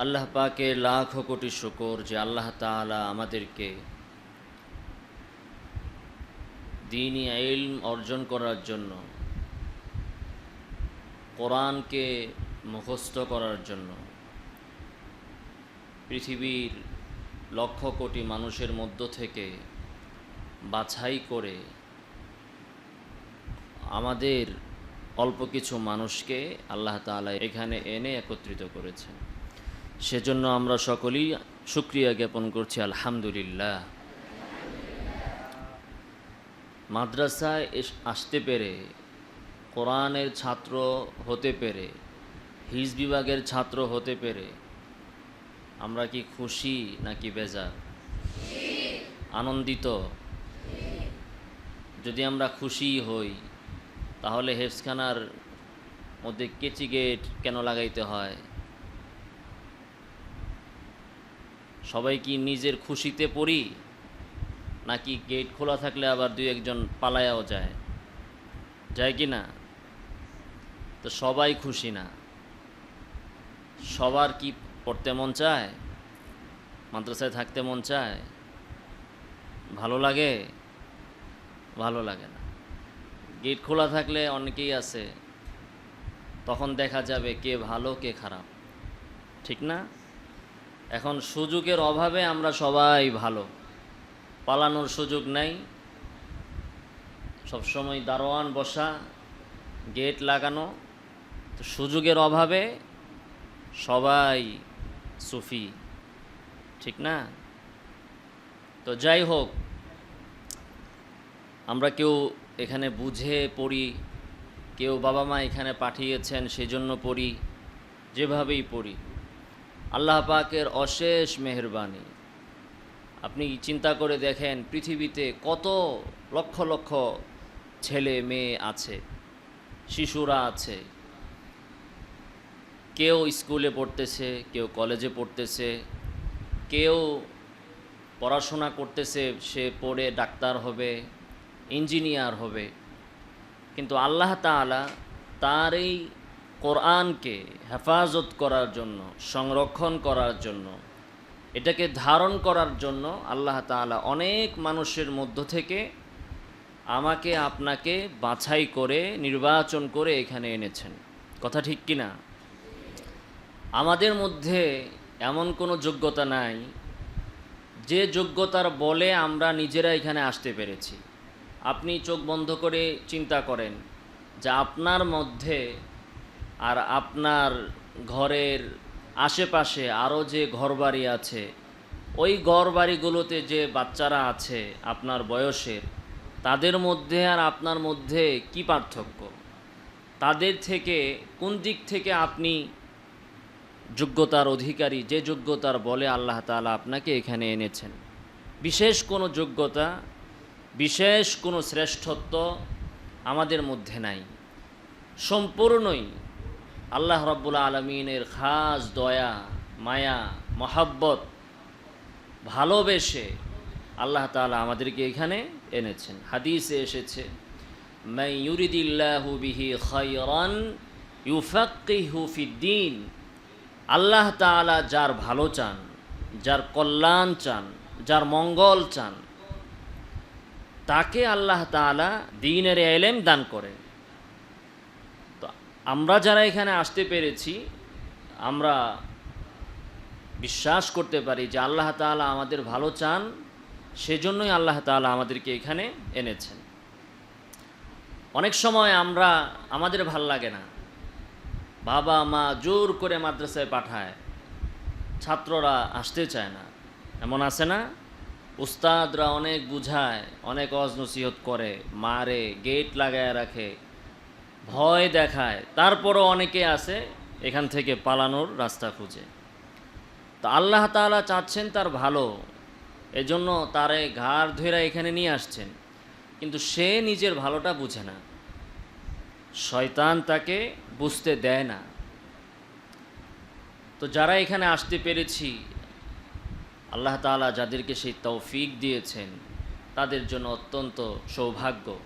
আল্লাহ পাকে লাখ কোটি শুকর যে আল্লাহ তাআলা আমাদেরকে দিনই ইলম অর্জন করার জন্য, কোরআনকে মুখস্থ করার জন্য পৃথিবীর লক্ষ কোটি মানুষের মধ্য থেকে বাছাই করে আমাদের অল্প কিছু মানুষকে আল্লাহ তাআলা এখানে এনে একত্রিত করেছেন। সেজন্য আমরা সকলেই সুক্রিয়া জ্ঞাপন করছি, আলহামদুলিল্লাহ। মাদ্রাসায় আসতে পেরে, কোরআনের ছাত্র হতে পেরে, হিজ বিভাগের ছাত্র হতে পেরে, আমরা কি খুশি নাকি বেজার? আনন্দিত? যদি আমরা খুশি হই, তাহলে হেফসখানার মধ্যে কেচি গেট কেন লাগাইতে হয়? সবাই কি নিজের খুশিতে পড়ি? নাকি গেট খোলা থাকলে আবার দুই একজন পালায়াও যায়? যায় কি না? তো সবাই খুশি না। সবার কি পড়তে মন চায়? মাদ্রাসায় থাকতে মন চায়? ভালো লাগে? ভালো লাগে না। গেট খোলা থাকলে অনেকেই আছে। তখন দেখা যাবে কে ভালো, কে খারাপ। ঠিক না? এখন সুযোগের অভাবে আমরা সবাই ভালো। পালানোর সুযোগ নাই। সবসময় দারোয়ান বসা, গেট লাগানো। তো সুযোগের অভাবে সবাই সুফি, ঠিক না? তো যাই হোক, আমরা কেউ এখানে বুঝে পড়ি, কেউ বাবা মা এখানে পাঠিয়েছেন, সেজন্য পড়ি, যেভাবেই পড়ি। আল্লাহ পাকের অশেষ মেহরবানি। আপনি চিন্তা করে দেখেন পৃথিবীতে কত লক্ষ লক্ষ ছেলে মেয়ে আছে, শিশুরা আছে। কেউ স্কুলে পড়তেছে, কেউ কলেজে পড়তেছে, কেউ পড়াশোনা করতেছে, সে পড়ে ডাক্তার হবে, ইঞ্জিনিয়ার হবে। কিন্তু আল্লাহ তাআলা তার এই কোরআনকে হেফাজত করার জন্য, সংরক্ষণ করার জন্য, এটাকে ধারণ করার জন্য আল্লাহ তাআলা অনেক মানুষের মধ্য থেকে আমাকে, আপনাকে বাছাই করে, নির্বাচন করে এখানে এনেছেন। কথা ঠিক কি না? আমাদের মধ্যে এমন কোনো যোগ্যতা নাই, যে যোগ্যতার বলে আমরা নিজেরা এখানে আসতে পেরেছি। আপনি চোখ বন্ধ করে চিন্তা করেন যে আপনার মধ্যে আর আপনার ঘরের আশেপাশে আরও যে ঘরবাড়ি আছে, ওই ঘরবাড়িগুলোতে যে বাচ্চারা আছে আপনার বয়সের, তাদের মধ্যে আর আপনার মধ্যে কি পার্থক্য? তাদের থেকে কোন দিক থেকে আপনি যোগ্যতার অধিকারী, যে যোগ্যতার বলে আল্লাহ তাআলা আপনাকে এখানে এনেছেন? বিশেষ কোনো যোগ্যতা, বিশেষ কোনো শ্রেষ্ঠত্ব আমাদের মধ্যে নাই। সম্পূর্ণই আল্লাহ রব্বুল আলমিনের খাস দয়া, মায়া, মহাব্বত ভালোবেসে আল্লাহ তাআলা আমাদেরকে এখানে এনেছেন। হাদিসে এসেছে মাই ইউরিদিল্লাহু বিহি খায়রান ইউফাক্কিহু ফিদ্দিন আল্লাহ তাআলা যার ভালো চান, যার কল্যাণ চান, যার মঙ্গল চান, তাকে আল্লাহ তাআলা দিনের এলেম দান করেন। তো আমরা যারা এখানে আসতে পেরেছি, আমরা বিশ্বাস করতে পারি যে আল্লাহ তাআলা আমাদের ভালো চান, সেজন্যই আল্লাহ তাআলা আমাদেরকে এখানে এনেছেন। অনেক সময় আমরা, আমাদের ভালো লাগে না। বাবা, মা জোর করে মাদ্রাসায় পাঠায়, ছাত্ররা আসতে চায় না। এমন আছে না? উস্তাদরা অনেক বুঝায়, অনেক অজ নসিহত করে, মারে গেট লাগায় রাখে। ভয় দেখায়। তারপরও অনেকে আছে এখান থেকে পালানোর রাস্তা খুঁজে। তো আল্লাহ তাআলা চাচ্ছেন তার ভালো। এজন্য তারে ঘাড় ধরে এখানে নিয়ে আসছেন। কিন্তু সে নিজের ভালোটা বুঝে না। শয়তান তাকে বুঝতে দেয় না। তো যারা এখানে আসতে পেরেছি, আল্লাহ তাআলা যাদেরকে সেই তৌফিক দিয়েছেন, তাদের জন্য অত্যন্ত সৌভাগ্য।